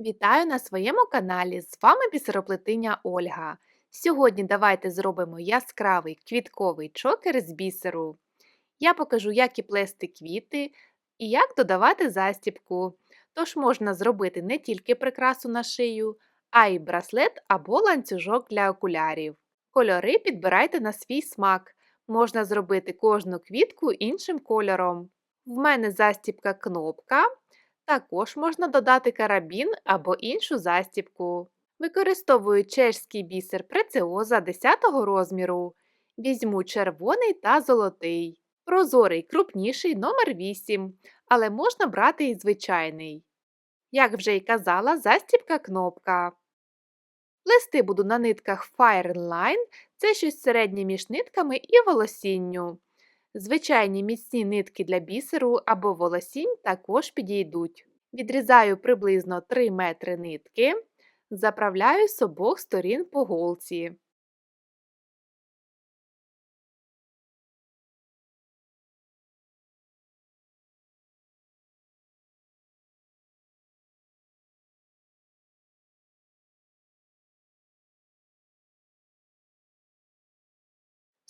Вітаю на своєму каналі! З вами бісероплетиня Ольга. Сьогодні давайте зробимо яскравий квітковий чокер з бісеру. Я покажу, як і плести квіти і як додавати застібку. Тож можна зробити не тільки прикрасу на шию, а й браслет або ланцюжок для окулярів. Кольори підбирайте на свій смак. Можна зробити кожну квітку іншим кольором. В мене застібка кнопка. Також можна додати карабін або іншу застібку. Використовую чешський бісер преціоза 10 розміру. Візьму червоний та золотий. Прозорий крупніший номер 8 але можна брати і звичайний. Як вже й казала, застібка кнопка. Плести буду на нитках Fire Line це щось середнє між нитками і волосінню. Звичайні міцні нитки для бісеру або волосінь також підійдуть. Відрізаю приблизно 3 метри нитки, заправляю з обох сторін по голці.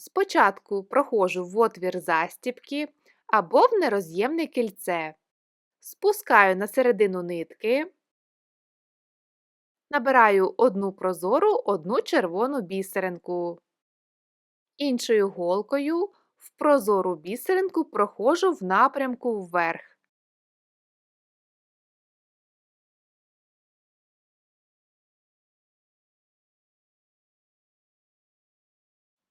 Спочатку проходжу в отвір застібки або в нероз'ємне кільце. Спускаю на середину нитки, набираю одну прозору, одну червону бісеринку. Іншою голкою в прозору бісеринку проходжу в напрямку вверх.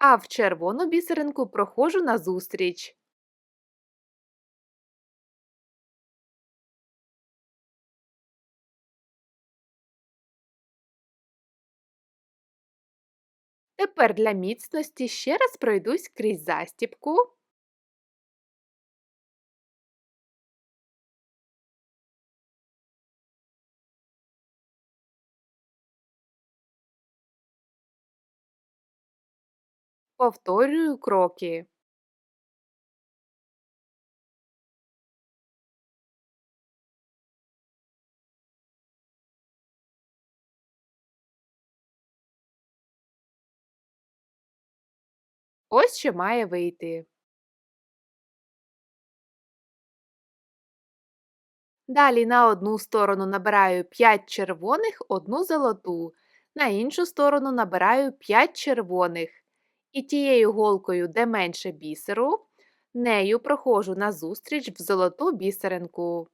А в червону бісеринку проходжу назустріч. Тепер для міцності ще раз пройдусь крізь застібку. Повторюю кроки. Ось що має вийти. Далі на одну сторону набираю 5 червоних, одну золоту, на іншу сторону набираю 5 червоних. І тією голкою, де менше бісеру, нею проходжу назустріч в золоту бісеринку.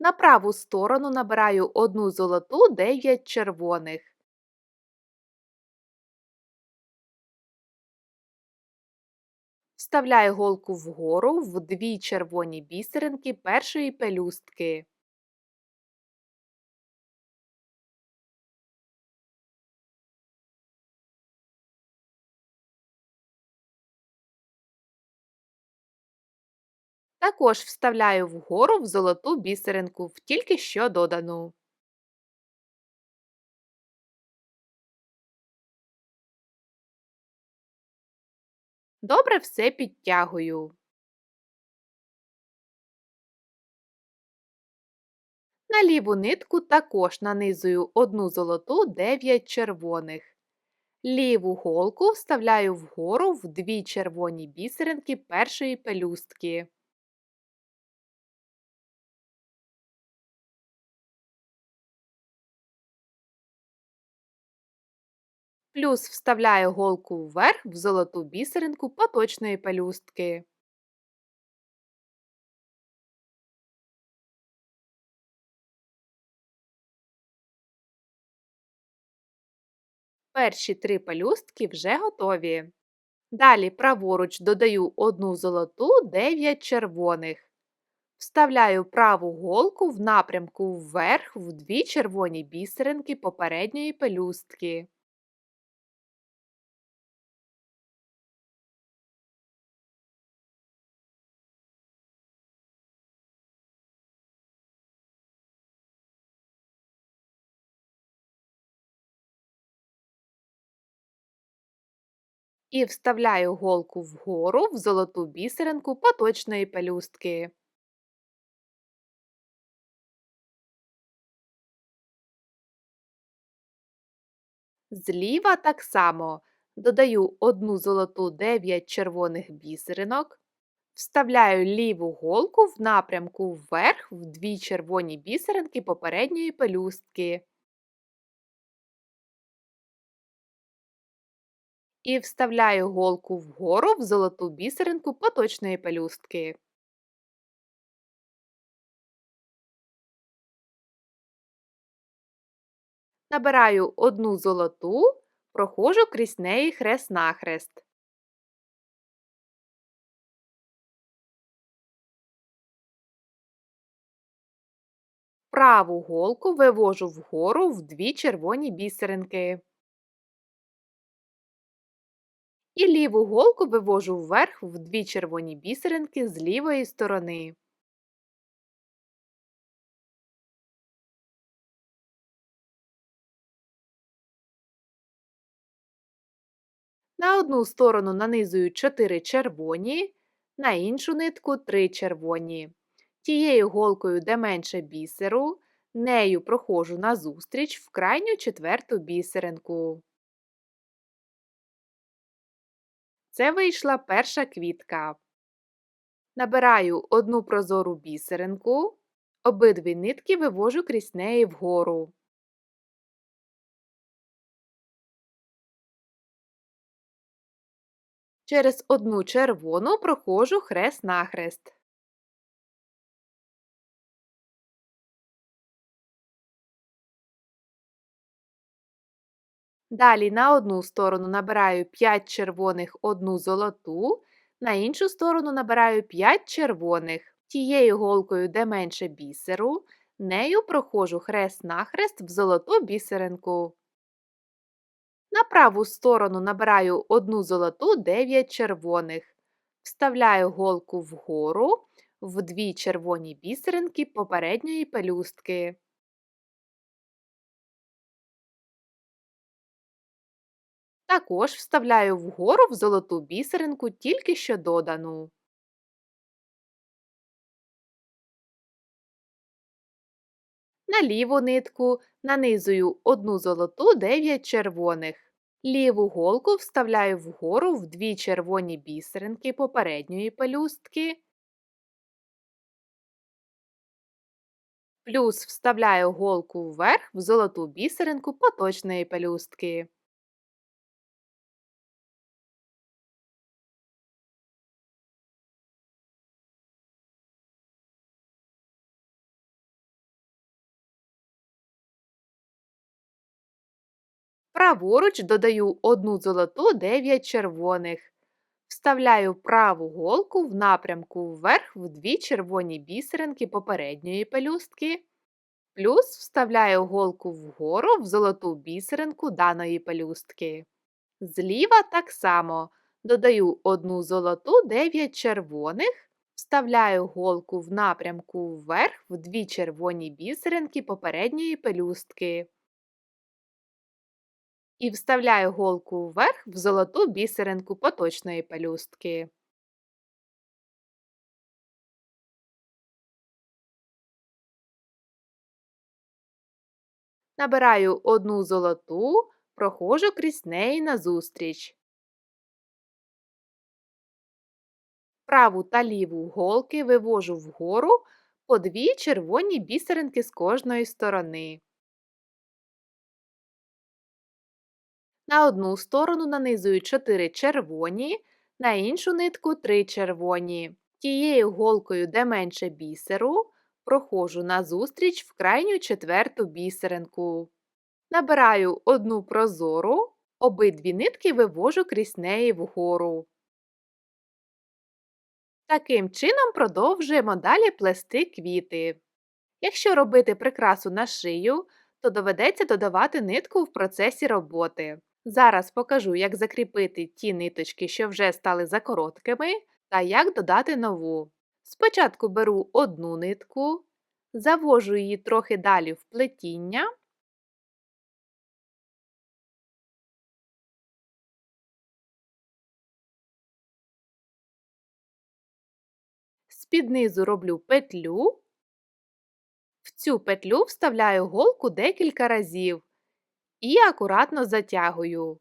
На праву сторону набираю одну золоту 9 червоних. Вставляю голку вгору в дві червоні бісеринки першої пелюстки. Також вставляю вгору в золоту бісеринку в тільки що додану. Добре все підтягую. На ліву нитку також нанизую одну золоту 9 червоних. Ліву голку вставляю вгору в дві червоні бісеринки першої пелюстки. Плюс вставляю голку вверх в золоту бісеринку поточної пелюстки. Перші три пелюстки вже готові. Далі праворуч додаю одну золоту 9 червоних. Вставляю праву голку в напрямку вверх в дві червоні бісеринки попередньої пелюстки. І вставляю голку вгору в золоту бісеринку поточної пелюстки. Зліва так само додаю одну золоту 9 червоних бісеринок, вставляю ліву голку в напрямку вверх в дві червоні бісеринки попередньої пелюстки. І вставляю голку вгору в золоту бісеринку поточної пелюстки. Набираю одну золоту, проходжу крізь неї хрест-нахрест. Праву голку вивожу вгору в дві червоні бісеринки. І ліву голку вивожу вверх в дві червоні бісеринки з лівої сторони. На одну сторону нанизую 4 червоні, на іншу нитку 3 червоні. Тією голкою, де менше бісеру, нею проходжу назустріч в крайню четверту бісеринку. Це вийшла перша квітка. Набираю одну прозору бісеринку, обидві нитки вивожу крізь неї вгору. Через одну червону проходжу хрест-нахрест. Далі на одну сторону набираю 5 червоних, одну золоту, на іншу сторону набираю 5 червоних. Тією голкою, де менше бісеру, нею проходжу хрест-нахрест в золоту бісеринку. На праву сторону набираю одну золоту 9 червоних. Вставляю голку вгору в дві червоні бісеринки попередньої пелюстки. Також вставляю вгору в золоту бісеринку тільки що додану. На ліву нитку нанизую одну золоту 9 червоних. Ліву голку вставляю вгору в дві червоні бісеринки попередньої пелюстки. Плюс вставляю голку вверх в золоту бісеринку поточної пелюстки. Праворуч додаю одну золоту 9 червоних. Вставляю праву голку в напрямку вверх в дві червоні бісеринки попередньої пелюстки. Плюс вставляю голку вгору в золоту бісеринку даної пелюстки. Зліва так само додаю одну золоту 9 червоних. Вставляю голку в напрямку вверх в дві червоні бісеринки попередньої пелюстки і вставляю голку вверх в золоту бісеринку поточної пелюстки. Набираю одну золоту, проходжу крізь неї назустріч. Праву та ліву голки вивожу вгору по дві червоні бісеринки з кожної сторони. На одну сторону нанизую 4 червоні, на іншу нитку 3 червоні. Тією голкою, де менше бісеру, проходжу назустріч в крайню четверту бісеринку. Набираю одну прозору, обидві нитки вивожу крізь неї вгору. Таким чином продовжуємо далі плести квіти. Якщо робити прикрасу на шию, то доведеться додавати нитку в процесі роботи. Зараз покажу, як закріпити ті ниточки, що вже стали закороткими, та як додати нову. Спочатку беру одну нитку, завожу її трохи далі в плетіння. З-під низу роблю петлю. В цю петлю вставляю голку декілька разів і акуратно затягую.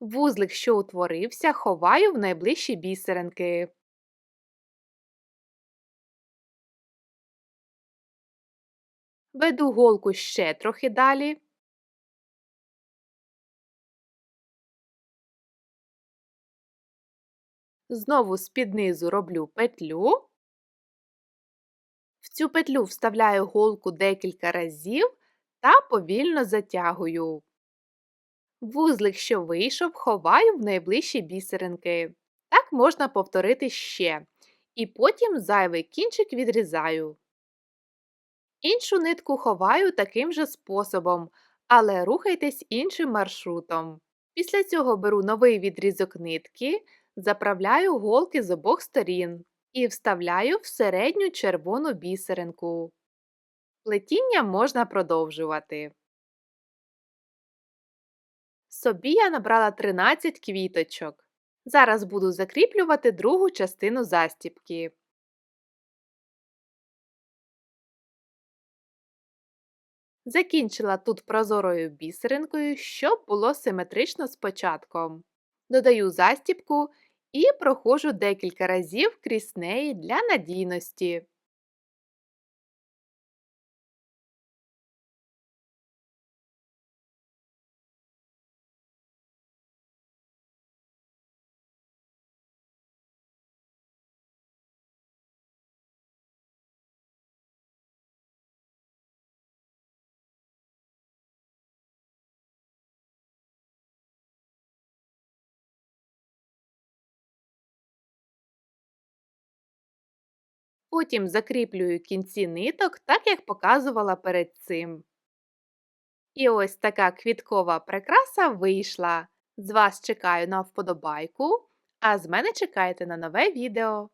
Вузлик, що утворився, ховаю в найближчі бісеринки. Веду голку ще трохи далі. Знову з-під низу роблю петлю. Цю петлю вставляю голку декілька разів та повільно затягую. Вузлик, що вийшов, ховаю в найближчі бісеринки. Так можна повторити ще. І потім зайвий кінчик відрізаю. Іншу нитку ховаю таким же способом, але рухайтесь іншим маршрутом. Після цього беру новий відрізок нитки, заправляю голки з обох сторін і вставляю в середню червону бісеринку. Плетіння можна продовжувати. Собі я набрала 13 квіточок. Зараз буду закріплювати другу частину застіпки. Закінчила тут прозорою бісеринкою, щоб було симетрично з початком. Додаю застіпку і проходжу декілька разів крізь неї для надійності. Потім закріплюю кінці ниток, так як показувала перед цим. І ось така квіткова прикраса вийшла. З вас чекаю на вподобайку, а з мене чекайте на нове відео.